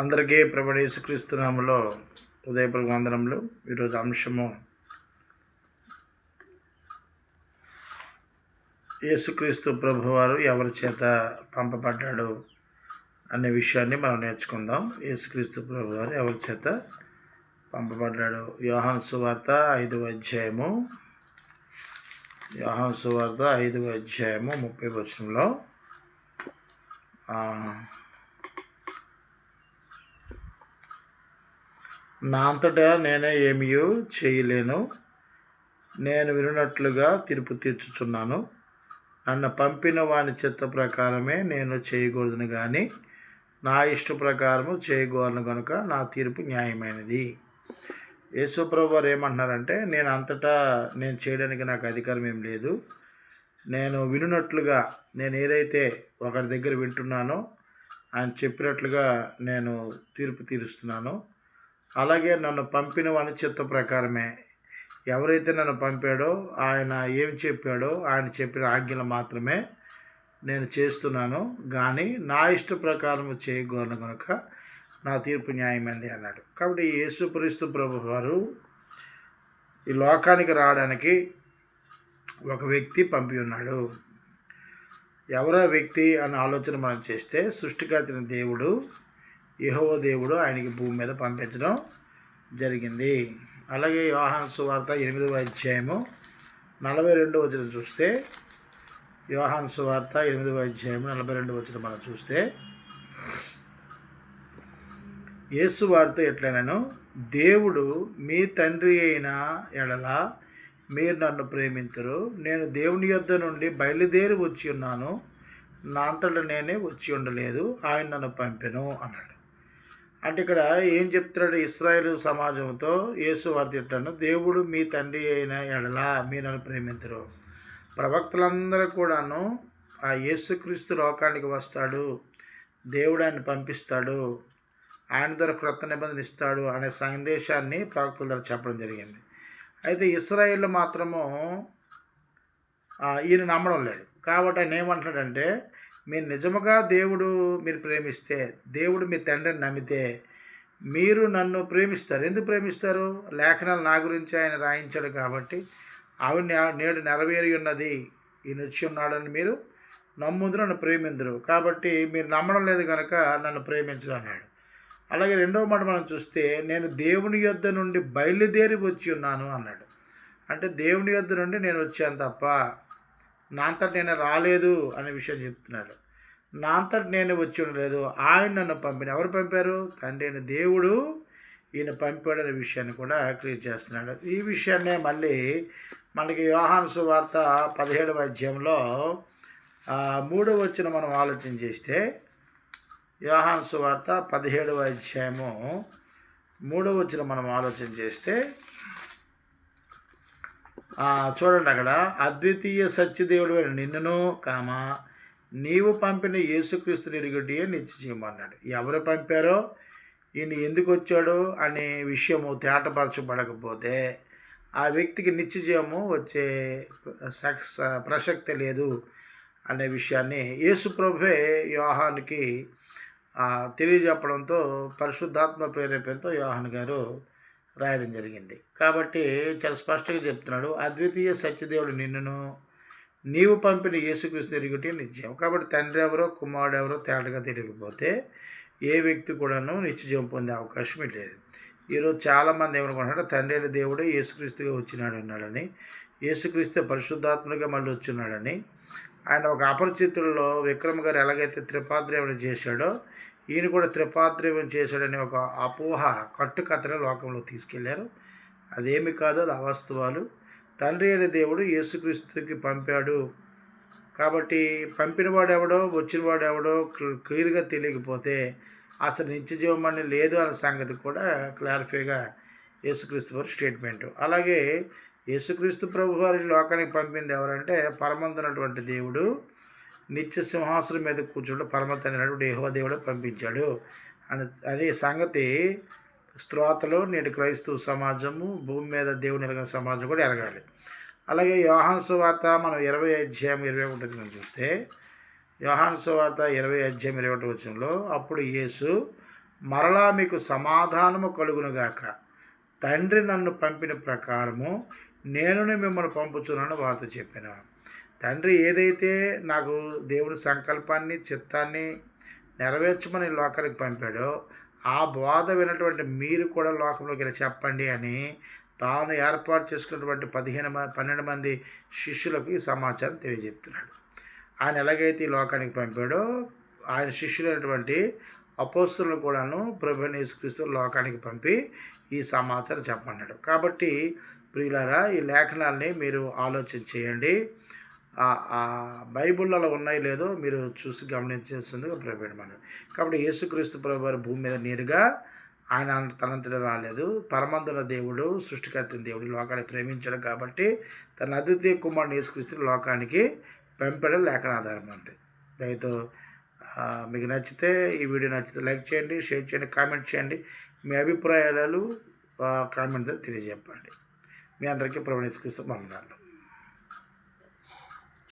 అందరికీ ప్రభుడు యేసుక్రీస్తునామలో ఉదయపుర వందనములు ఈరోజు అంశము యేసుక్రీస్తు ప్రభువారు ఎవరి చేత పంపబడ్డాడు అనే విషయాన్ని మనం నేర్చుకుందాం. యేసుక్రీస్తు ప్రభువారు ఎవరి చేత పంపబడ్డాడు? యోహాను సువార్త ఐదవ అధ్యాయము. యోహాను సువార్త ఐదవ అధ్యాయము ముప్పై వచనంలో. నా అంతటా నేనే ఏమీ చేయలేను. నేను వినున్నట్లుగా తీర్పు తీర్చుచున్నాను. నన్ను పంపిన వాని చిత్త ప్రకారమే నేను చేయకూడదును కానీ నా ఇష్ట ప్రకారము చేయగలను కనుక నా తీర్పు న్యాయమైనది. యేసుప్రభు వారు ఏమంటున్నారంటే నేను అంతటా నేను చేయడానికి నాకు అధికారం ఏం లేదు. నేను వినున్నట్లుగా నేను ఏదైతే ఒకరి దగ్గర వింటున్నానో ఆయన చెప్పినట్లుగా నేను తీర్పు తీరుస్తున్నాను. అలాగే నన్ను పంపిన వాని చిత్త ప్రకారమే. ఎవరైతే నన్ను పంపాడో ఆయన ఏం చెప్పాడో ఆయన చెప్పిన ఆజ్ఞలు మాత్రమే నేను చేస్తున్నాను. కానీ నా ఇష్ట ప్రకారం చేయగలను కనుక నా తీర్పు న్యాయమైంది అన్నాడు. కాబట్టి యేసుక్రీస్తు ప్రభు వారు ఈ లోకానికి రావడానికి ఒక వ్యక్తి పంపి ఉన్నాడు. ఎవరో వ్యక్తి అనే ఆలోచన మనం చేస్తే సృష్టికర్తన దేవుడు యెహోవా దేవుడు ఆయనకి భూమి మీద పంపించడం జరిగింది. అలాగే యోహాను సువార్త ఎనిమిదవ అధ్యాయము నలభై రెండు వచ్చిన చూస్తే యోహాను సువార్త ఎనిమిదవ అధ్యాయము నలభై రెండు వచ్చిన మనం చూస్తే యేసు వార్త ఎట్లనను దేవుడు మీ తండ్రి అయిన ఎడల మీరు నన్ను ప్రేమించరు నేను దేవుని యొద్ద నుండి బయలుదేరి వచ్చి ఉన్నాను. నా అంతటా నేనే వచ్చి ఉండలేదు. ఆయన నన్ను పంపెను అన్నాడు. అంటే ఇక్కడ ఏం చెప్తున్నాడు ఇస్రాయేల్ సమాజంతో యేసు వారు తిట్టాను దేవుడు మీ తండ్రి అయిన ఎడల మీరు నన్ను ప్రేమించరు ప్రవక్తలందరూ కూడాను ఆ యేసుక్రీస్తు లోకానికి వస్తాడు దేవుడు ఆయన పంపిస్తాడు ఆయన ద్వారా క్రొత్త నిబంధన ఇస్తాడు అనే సందేశాన్ని ప్రవక్తల ద్వారా చెప్పడం జరిగింది. అయితే ఇస్రాయేల్ మాత్రము ఈయన నమ్మడం లేదు. కాబట్టి ఆయన ఏమంటున్నాడంటే మీరు నిజముగా దేవుడు మీరు ప్రేమిస్తే దేవుడు మీ తండ్రిని నమ్మితే మీరు నన్ను ప్రేమిస్తారు. ఎందుకు ప్రేమిస్తారు? లేఖనాలు నా గురించి ఆయన రాయించాడు కాబట్టి. అవి నేడు నెరవేరి ఉన్నది ఈయన వచ్చి ఉన్నాడని మీరు నమ్ముదురు నన్ను ప్రేమిందరు. కాబట్టి మీరు నమ్మడం లేదు కనుక నన్ను ప్రేమించరు అన్నాడు. అలాగే రెండవ మాట మనం చూస్తే నేను దేవుని యొద్ద నుండి బయలుదేరి వచ్చి ఉన్నాను అన్నాడు. అంటే దేవుని యొద్ద నుండి నేను వచ్చాను తప్ప నా అంతట నేను రాలేదు అనే విషయం చెప్తున్నాడు నా అంతట నేను వచ్చి ఉండలేదు. ఆయన నన్ను పంపిన ఎవరు పంపారు? తండ్రి అయిన దేవుడు ఈయన పంపాడు అనే విషయాన్ని కూడా క్లియర్ చేస్తున్నాడు. ఈ విషయాన్నే మళ్ళీ మనకి యోహాను సువార్త పదిహేడవ అధ్యాయంలో మూడవ వచ్చిన మనం ఆలోచన చేస్తే యోహాను సువార్త పదిహేడవ అధ్యాయము మూడవ వచ్చిన మనం ఆలోచన చేస్తే చూడండి అక్కడ అద్వితీయ సత్యదేవుడు అయిన నిన్నును కామ నీవు పంపిన యేసుక్రీస్తు నిరుగడ్డియే నిత్య చేయమన్నాడు ఎవరు పంపారో? ఈయన ఎందుకు వచ్చాడు అనే విషయము తేటపరచబడకపోతే ఆ వ్యక్తికి నిత్య జీవము వచ్చే సక్స ప్రసక్తి లేదు అనే విషయాన్ని యేసు ప్రభువే యోహానికి తెలియజెప్పడంతో పరిశుద్ధాత్మ ప్రేరేపణతో యోహాన్ గారు రాయడం జరిగింది. కాబట్టి చాలా స్పష్టంగా చెప్తున్నాడు అద్వితీయ సత్యదేవుడు నిన్నును నీవు పంపిన యేసుక్రీస్తు ఎరుగుటి నిత్యం. కాబట్టి తండ్రి ఎవరో కుమారుడు ఎవరో తేటగా తిరిగిపోతే ఏ వ్యక్తి కూడాను నిత్యజీవం పొందే అవకాశమే లేదు. ఈరోజు చాలామంది ఏమనుకుంటున్నారు తండ్రి అయిన దేవుడే యేసుక్రీస్తుగా వచ్చినాడు అన్నాడని యేసుక్రీస్తు పరిశుద్ధాత్మగా మళ్ళీ వచ్చున్నాడని. ఆయన ఒక అపరిచితుల్లో విక్రమ్ గారు ఎలాగైతే త్రిపాద్రేవుని చేశాడో ఈయన కూడా త్రిపాద్రవ్యం చేశాడని ఒక అపోహ కట్టుకథను లోకంలో తీసుకెళ్ళారు. అదేమి కాదు అది అవాస్తవాలు. తండ్రి అయిన దేవుడు యేసుక్రీస్తుకి పంపాడు. కాబట్టి పంపినవాడు ఎవడో వచ్చినవాడు ఎవడో క్లియర్గా తెలియకపోతే అసలు నిత్య జీవం అని లేదు అనే సంగతి కూడా క్లారిఫైగా యేసుక్రీస్తు వారి స్టేట్మెంట్. అలాగే యేసుక్రీస్తు ప్రభు వారి లోకానికి పంపింది ఎవరంటే పరమంతున్నటువంటి దేవుడు. నిత్య సింహాసనం మీద కూర్చుంటే పరమతైనటువంటి యెహోవా దేవుడు పంపించాడు. అని అనే సంగతి శ్రోతలు నేటి క్రైస్తవ సమాజము భూమి మీద దేవుని ఎరగిన సమాజం కూడా ఎరగాలి. అలాగే యోహాన్ సువార్త మనం ఇరవై అధ్యాయం ఇరవై ఒకటి మనం చూస్తే యోహాన్ సువార్త ఇరవై అధ్యాయం ఇరవై ఒకటి వచ్చంలో అప్పుడు యేసు మరలా మీకు సమాధానము కలుగునుగాక తండ్రి నన్ను పంపిన ప్రకారము నేను మిమ్మల్ని పంపుచున్నాను వార్త చెప్పిన. తండ్రి ఏదైతే నాకు దేవుడు సంకల్పాన్ని చిత్తాన్ని నెరవేర్చమని లోకానికి పంపాడో ఆ బోధ వినటువంటి మీరు కూడా లోకంలోకి వెళ్ళి చెప్పండి అని తాను ఏర్పాటు చేసుకున్నటువంటి పదిహేను మంది పన్నెండు మంది శిష్యులకు ఈ సమాచారం తెలియజెప్తున్నాడు. ఆయన ఎలాగైతే ఈ లోకానికి పంపాడో ఆయన శిష్యులైనటువంటి అపోస్తులను కూడాను ప్రభు యేసుక్రీస్తు లోకానికి పంపి ఈ సమాచారం చెప్పన్నాడు కాబట్టి ప్రియులారా ఈ లేఖనాల్ని మీరు ఆలోచన చేయండి. ఆ- బైబిల్లో ఉన్నాయి లేదో మీరు చూసి గమనించేస్తుంది ప్రభు కాబట్టి యేసుక్రీస్తు ప్రభు భూమి మీద నేరుగా ఆయన తనంతటి రాలేదు. పరమందుల దేవుడు సృష్టికర్త దేవుడు లోకాన్ని ప్రేమించాడు కాబట్టి తన అద్వితీయ కుమారుని యేసుక్రీస్తు లోకానికి పెంపడం లేఖనాధారం అంతే. దయతో మీకు నచ్చితే ఈ వీడియో నచ్చితే లైక్ చేయండి షేర్ చేయండి కామెంట్ చేయండి. మీ అభిప్రాయాలు కామెంట్ తెలియజెప్పండి. మీ అందరికీ ప్రభుత్వ మమ్మల్ని